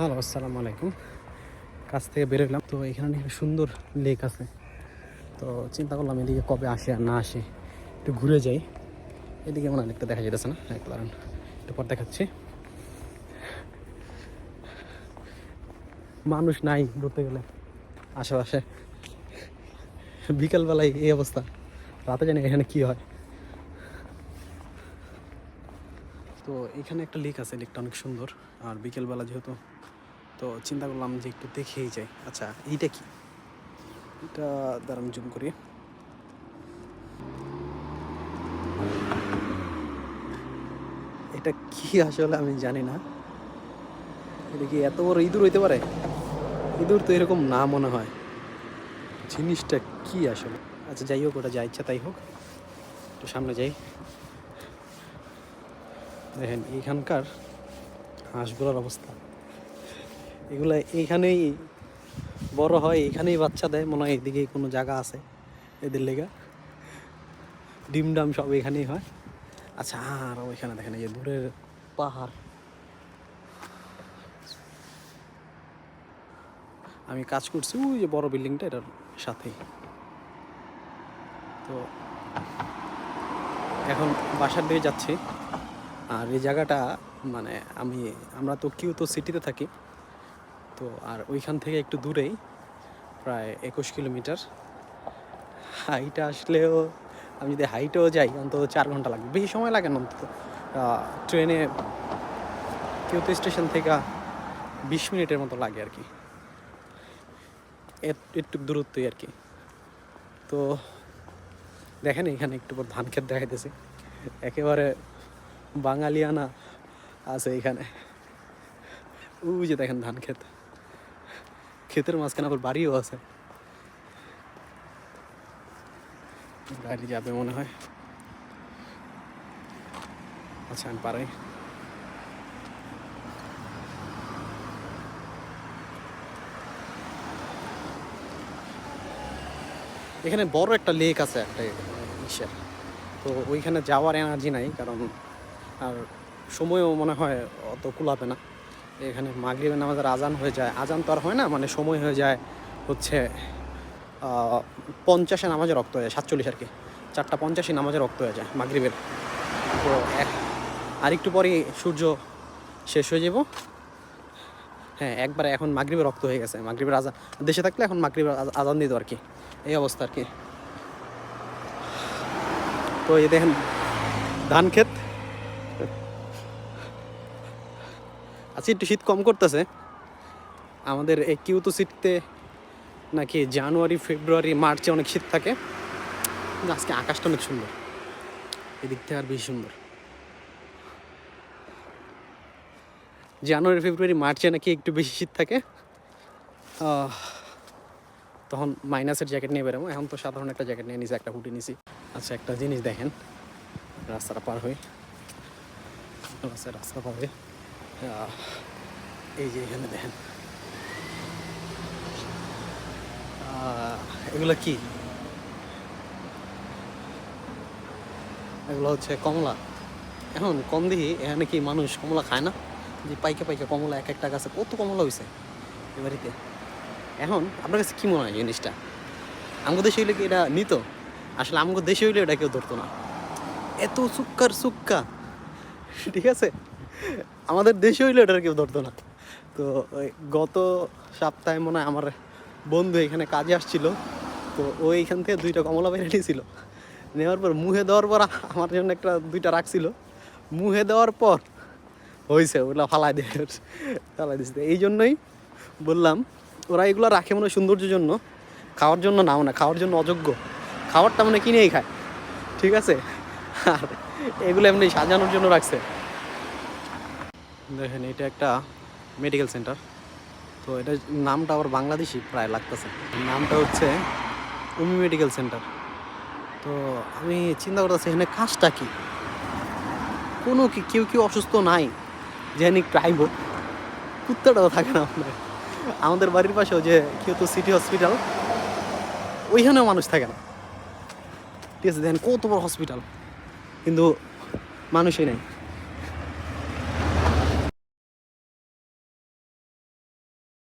Hello, আসসালামু আলাইকুম। কাছ থেকে বেরোলাম তো এখানে নাকি সুন্দর লেক আছে। তো চিন্তা করলাম এদিকে কবে আসে আর না আসে, একটু ঘুরে যাই। এদিকে মনে অনেকটা দেখা যেতেছে না। এক কারণ একটু পর দেখাচ্ছি। মানুষ নাই ঘুরতে গেলে, আশেপাশে। বিকালবেলায় এই অবস্থা। রাতে জানি এখানে কি হয়। তো এখানে একটা লেক আছে লেকটা অনেক সুন্দর। আর বিকেলবেলা যেহেতু, তো চিন্তা করলাম যে একটু দেখেই যাই। আচ্ছা এইটা কি? এটা, দাঁড়ান জুম করি। এটা কি আসলে আমি জানি না। এটা কি এত বড় ইঁদুর হইতে পারে? ইঁদুর তো এরকম না মনে হয়। জিনিসটা কি আসলে? আচ্ছা যাই হোক, ওটা যা ইচ্ছা তাই হোক। একটু সামনে যাই। দেখেন, এখানকার হাঁসগুলোর অবস্থা। এগুলো এইখানেই বড় হয়, এখানেই বাচ্চা দেয়, মনে হয় এদিকেই কোনো জায়গা আছে এদের লেগা। ডিম ডাম সব এখানেই হয়। আচ্ছা আর ওইখানে দেখেন, এই যে দূরের পাহাড়। আমি কাজ করছি, ওই যে বড় বিল্ডিংটা, এটার সাথেই। তো এখন বাসার দিকে যাচ্ছি। আর এই জায়গাটা মানে আমি, আমরা তো কিউ তো সিটিতে থাকি, তো আর ওইখান থেকে একটু দূরেই, প্রায় একুশ কিলোমিটার। হাইটা আসলেও, আমি যদি হাইটেও যাই, অন্তত চার ঘণ্টা লাগবে। বেশি সময় লাগে না অন্তত। ট্রেনে কিউতো স্টেশন থেকে বিশ মিনিটের মতো লাগে আর কি। একটু দূরত্বই আর কি। তো দেখেন এখানে একটু পর ধান ক্ষেত দেখাইতেছি। একেবারে বাঙালিয়ানা আছে এখানে। ওই যে দেখেন ধান ক্ষেত। ক্ষেতের মাঝখানে আবার বাড়িও আছে। গাড়ি যাবে মনে হয়। আচ্ছা আমি পারাই। এখানে বড় একটা লেক আছে একটা তো ওইখানে যাওয়ার এনার্জি নাই, কারণ আর সময়ও মনে হয় অত কুলাবে না। এখানে মাগরিবের নামাজের আজান হয়ে যায়। আজান তো আর হয় না মানে সময় হয়ে যায় হচ্ছে পঞ্চাশে নামাজে রক্ত হয়ে যায়, সাতচল্লিশ আর কি। চারটা পঞ্চাশে নামাজে রক্ত হয়ে যায় মাগরিবের। তো এক আর একটু পরেই সূর্য শেষ হয়ে যাব। হ্যাঁ একবারে এখন মাগরিবের রক্ত হয়ে গেছে, মাগরিবের আজান। দেশে থাকলে এখন মাগরিবের আজান দিত আর কি। এই অবস্থা আর কি। তো এই দেখেন, ধান ক্ষেত। আচ্ছা একটু শীত কম করতেছে। আমাদের এই কিউতো সিটিতে নাকি জানুয়ারি, ফেব্রুয়ারি, মার্চে অনেক শীত থাকে। আজকে আকাশটা অনেক সুন্দর। এদিক থেকে আর বেশি সুন্দর। জানুয়ারি, ফেব্রুয়ারি, মার্চে নাকি একটু বেশি শীত থাকে। তখন মাইনাসের জ্যাকেট নিয়ে বেরোবো। এখন তো সাধারণ একটা জ্যাকেট নিয়ে নিছি, একটা হুডি নিছি। আচ্ছা একটা জিনিস দেখেন। রাস্তাটা পার হয়ে রাস্তা পার হয়ে এই যে এখানে দেখেন। এগুলো কি? এগুলো হচ্ছে কমলা। এখন কম দেখি, এখানে কি মানুষ কমলা খায় না? যে পাইকে পাইকে কমলা, এক একটা গাছে কত কমলা হয়েছে এ এখন আপনার কাছে কি মনে হয় জিনিসটা? আমাদের দেশে হইলে কি এটা নিত? আসলে আমাদের দেশে হইলে এটা কেউ ধরতো না। এত সুক্কার সুক্কা। ঠিক আছে? আমাদের দেশে হইলে এটা কেউ ধরতো না। তো গত সপ্তাহে মনে হয় আমার বন্ধু এখানে কাজে আসছিল, তো ও এইখান থেকে দুইটা কমলা বাইরে নিয়েছিল। নেওয়ার পর মুহে দেওয়ার পর আমার জন্য একটা দুইটা রাখছিল মুহে দেওয়ার পর হয়েছে ওগুলো ফালাই দিয়ে ফালাই দিচ্ছে এই জন্যই বললাম, ওরা এগুলো রাখে মনে সৌন্দর্যের জন্য, খাওয়ার জন্য নাও না খাওয়ার জন্য অযোগ্য। খাওয়ারটা মানে কিনেই খায়, ঠিক আছে? আর এগুলো এমনি সাজানোর জন্য রাখছে। দেখেন, এটা একটা মেডিকেল সেন্টার তো এটা নামটা আবার বাংলাদেশি প্রায় লাগতেছে। নামটা হচ্ছে উমি মেডিকেল সেন্টার তো আমি চিন্তা করতেছি, এখানে কাজটা কি? কোনো কি কেউ কেউ অসুস্থ নাই? একটু আইব। কুত্তাটাও থাকে না আপনার আমাদের বাড়ির পাশেও যে কেউ তো সিটি হসপিটাল ওইখানেও মানুষ থাকে না। ঠিক আছে, দেখেন কত বড় হসপিটাল কিন্তু মানুষই নেই।